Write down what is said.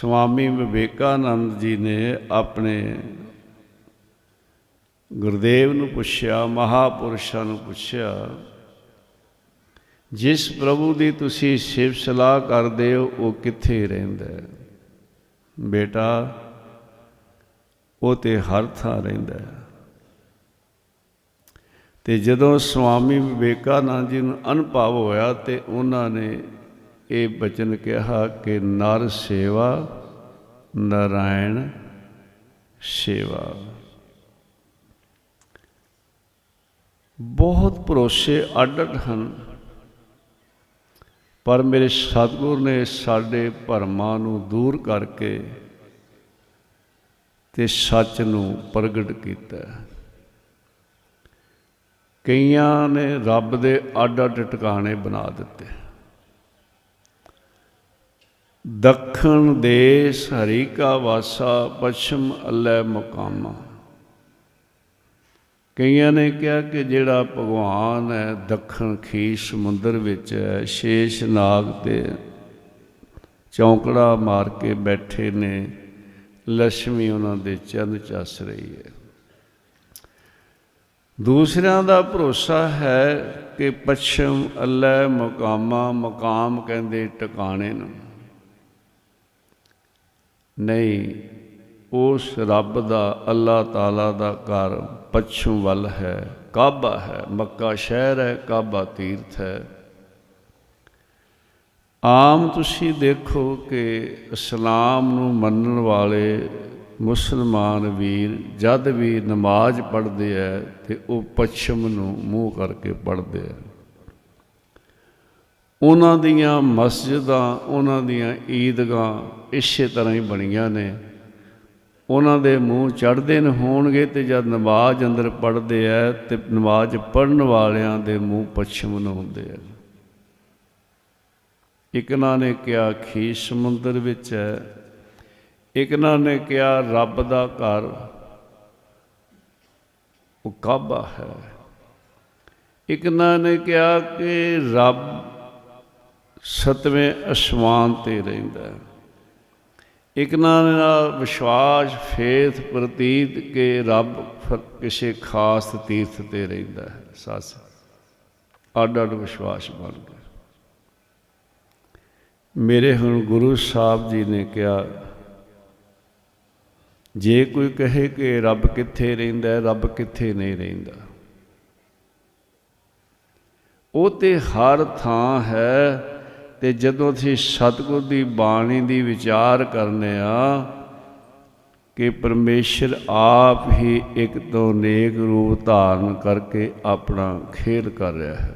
ਸਵਾਮੀ ਵਿਵੇਕਾਨੰਦ ਜੀ ਨੇ ਆਪਣੇ ਗੁਰਦੇਵ ਨੂੰ ਪੁੱਛਿਆ, ਮਹਾਪੁਰਸ਼ਾਂ ਨੂੰ ਪੁੱਛਿਆ, ਜਿਸ ਪ੍ਰਭੂ ਦੀ ਤੁਸੀਂ ਸ਼ਿਵ ਸਲਾਹ ਕਰਦੇ ਹੋ, ਉਹ ਕਿੱਥੇ ਰਹਿੰਦਾ ਹੈ? ਬੇਟਾ, ਉਹ ਤੇ ਹਰ ਥਾਂ ਰਹਿੰਦਾ ਹੈ। ਤੇ ਜਦੋਂ ਸਵਾਮੀ ਵਿਵੇਕਾਨੰਦ ਜੀ ਨੂੰ ਅਨੁਭਵ ਹੋਇਆ ਤੇ ਉਹਨਾਂ ਨੇ ਇਹ ਬਚਨ ਕਿਹਾ ਕਿ ਨਰ ਸੇਵਾ, ਨਾਰਾਇਣ ਸੇਵਾ। ਬਹੁਤ ਭਰੋਸੇ ਅੱਡ ਅੱਡ ਹਨ, ਪਰ ਮੇਰੇ ਸਤਿਗੁਰ ਨੇ ਸਾਡੇ ਭਰਮਾਂ ਨੂੰ ਦੂਰ ਕਰਕੇ ਤੇ ਸੱਚ ਨੂੰ ਪ੍ਰਗਟ ਕੀਤਾ। ਕਈਆਂ ਨੇ ਰੱਬ ਦੇ ਅੱਡ ਅੱਡ ਟਿਕਾਣੇ ਬਣਾ ਦਿੱਤੇ। ਦੱਖਣ ਦੇਸ ਹਰੀ ਕਾ ਵਾਸਾ ਪਛਮ ਅੱਲੇ ਮੁਕਾਮਾ। ਕਈਆਂ ਨੇ ਕਿਹਾ ਕਿ ਜਿਹੜਾ ਭਗਵਾਨ ਹੈ, ਦੱਖਣ ਖੀਸ਼ ਸਮੁੰਦਰ ਵਿੱਚ ਹੈ, ਸ਼ੇਸ਼ ਨਾਗ ਤੇ ਚੌਂਕੜਾ ਮਾਰ ਕੇ ਬੈਠੇ ਨੇ ਲక్ష్ਮੀ ਉਹਨਾਂ ਦੇ ਚਰਨ ਚੱਸ ਰਹੀ ਹੈ। ਦੂਸਰਿਆਂ ਦਾ ਭਰੋਸਾ ਹੈ ਕਿ ਪਛਮ ਅੱਲੇ ਮੁਕਾਮਾ ਮਕਾਮ ਕਹਿੰਦੇ ਟਿਕਾਣੇ ਨੂੰ। ਨਹੀਂ, ਉਸ ਰੱਬ ਦਾ ਅੱਲਾਹ ਤਾਲਾ ਦਾ ਘਰ ਪੱਛਮ ਵੱਲ ਹੈ, ਕਾਬਾ ਹੈ, ਮੱਕਾ ਸ਼ਹਿਰ ਹੈ, ਕਾਬਾ ਤੀਰਥ ਹੈ। ਆਮ ਤੁਸੀਂ ਦੇਖੋ ਕਿ ਇਸਲਾਮ ਨੂੰ ਮੰਨਣ ਵਾਲੇ ਮੁਸਲਮਾਨ ਵੀਰ ਜਦ ਵੀ ਨਮਾਜ਼ ਪੜ੍ਹਦੇ ਐ ਤੇ ਉਹ ਪੱਛਮ ਨੂੰ ਮੂੰਹ ਕਰਕੇ ਪੜ੍ਹਦੇ ਐ ਉਹਨਾਂ ਦੀਆਂ ਮਸਜਿਦਾਂ, ਉਹਨਾਂ ਦੀਆਂ ਈਦਗਾਹ ਇਸੇ ਤਰ੍ਹਾਂ ਹੀ ਬਣੀਆਂ ਨੇ। ਉਹਨਾਂ ਦੇ ਮੂੰਹ ਚੜ੍ਹਦੇ ਨੇ ਹੋਣਗੇ ਤੇ ਜਦ ਨਮਾਜ਼ ਅੰਦਰ ਪੜ੍ਹਦੇ ਐ ਤੇ ਨਮਾਜ਼ ਪੜ੍ਹਨ ਵਾਲਿਆਂ ਦੇ ਮੂੰਹ ਪੱਛਮ ਨੂੰ ਹੁੰਦੇ ਐ। ਇਕਨਾ ਨੇ ਕਿਹਾ, ਖੀਸ਼ ਸਮੁੰਦਰ ਵਿੱਚ ਹੈ ਇੱਕ ਨਾ ਨੇ ਕਿਹਾ, ਰੱਬ ਦਾ ਘਰ। ਉਹ ਕਾਬਾ ਹੈ। ਇਕਨਾ ਨੇ ਕਿਹਾ ਕਿ ਰੱਬ ਸਤਵੇਂ ਅਸਮਾਨ ਤੇ ਰਹਿੰਦਾ ਹੈ। ਇੱਕ ਨਾਲ ਵਿਸ਼ਵਾਸ, ਫੇਥ, ਪ੍ਰਤੀਤ ਕਿ ਰੱਬ ਕਿਸੇ ਖਾਸ ਤੀਰਥ ਤੇ ਰਹਿੰਦਾ ਹੈ। ਸੱਸ ਅੱਡ ਅੱਡ ਵਿਸ਼ਵਾਸ ਬਣ ਗਿਆ। ਮੇਰੇ ਹੁਣ ਗੁਰੂ ਸਾਹਿਬ ਜੀ ਨੇ ਕਿਹਾ, ਜੇ ਕੋਈ ਕਹੇ ਕਿ ਰੱਬ ਕਿੱਥੇ ਰਹਿੰਦਾ ਹੈ, ਰੱਬ ਕਿੱਥੇ ਨਹੀਂ ਰਹਿੰਦਾ। ਉਹ ਤੇ ਹਰ ਥਾਂ ਹੈ ਤੇ ਜਦੋਂ ਅਸੀਂ ਸਤਿਗੁਰ ਦੀ ਬਾਣੀ ਦੀ ਵਿਚਾਰ ਕਰਨੇ ਆ ਕਿ ਪਰਮੇਸ਼ਰ ਆਪ ਹੀ ਇੱਕ ਤੋਂ ਨੇਕ ਰੂਪ ਧਾਰਨ ਕਰਕੇ ਆਪਣਾ ਖੇਲ ਕਰ ਰਿਹਾ ਹੈ।